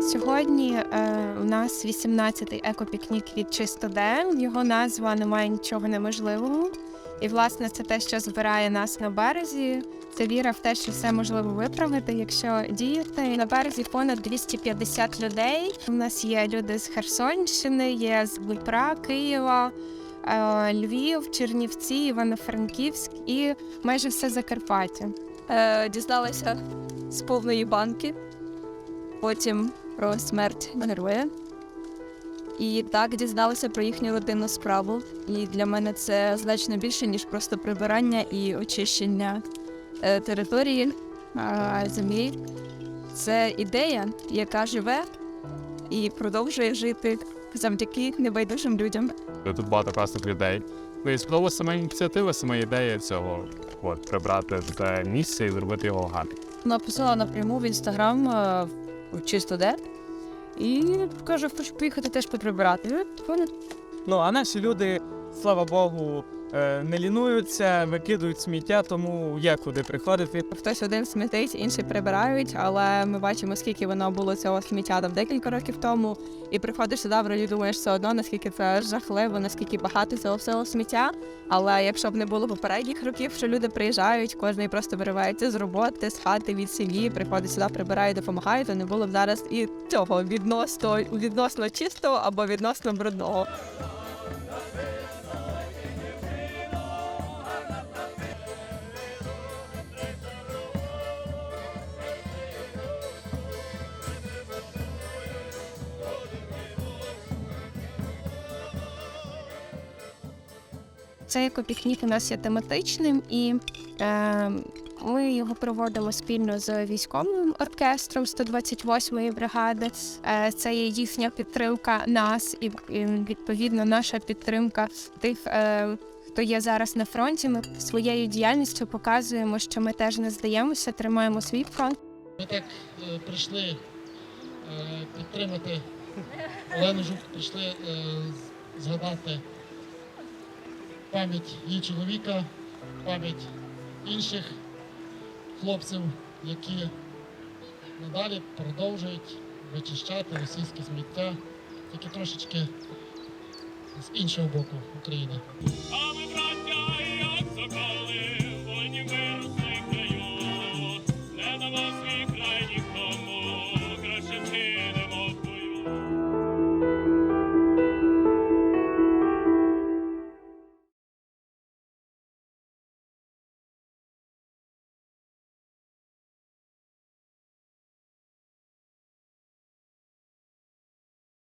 Сьогодні е, у нас 18-й екопікнік від Чистоден. Його назва немає нічого неможливого. І, власне, це те, що збирає нас на березі. Це віра в те, що все можливо виправити, якщо діяти. На березі понад 250 людей. У нас є люди з Херсонщини, є з Дніпра, Києва, е, Львів, Чернівці, Івано-Франківськ і майже все Закарпаття. Е, дізналася з повної банки, потім про смерть героя. І так дізналася про їхню родинну справу. І для мене це значно більше, ніж просто прибирання і очищення е, території е, землі. Це ідея, яка живе і продовжує жити завдяки небайдужим людям. Тут багато класних людей. Ну і сподобалася сама ініціатива, сама ідея цього от, прибрати це місце і зробити його гарним. написала напряму в інстаграм в чисто де. І каже, хочу поїхати теж поприбирати. Ну а наші люди, слава Богу, не лінуються, викидують сміття, тому є куди приходити. Хтось один смітить, інші прибирають, але ми бачимо, скільки воно було цього сміття там декілька років тому. І приходиш сюди, вроді думаєш все одно, наскільки це жахливо, наскільки багато цього всього сміття. Але якщо б не було попередніх років, що люди приїжджають, кожен просто виривається з роботи, з хати від сім'ї, приходить сюди, прибирає, допомагає, то не було б зараз і цього відносно відносно чистого або відносно брудного. Цей екопікнік у нас є тематичним, і е, ми його проводимо спільно з військовим оркестром 128-ї бригади. Е, це є їхня підтримка нас, і, відповідно наша підтримка тих. Е, Хто є зараз на фронті, ми своєю діяльністю показуємо, що ми теж не здаємося, тримаємо свій фронт. Ми так е, прийшли е, підтримати Олену Жук, прийшли е, згадати пам'ять її чоловіка, пам'ять інших хлопців, які надалі продовжують вичищати російське сміття, тільки трошечки з іншого боку України.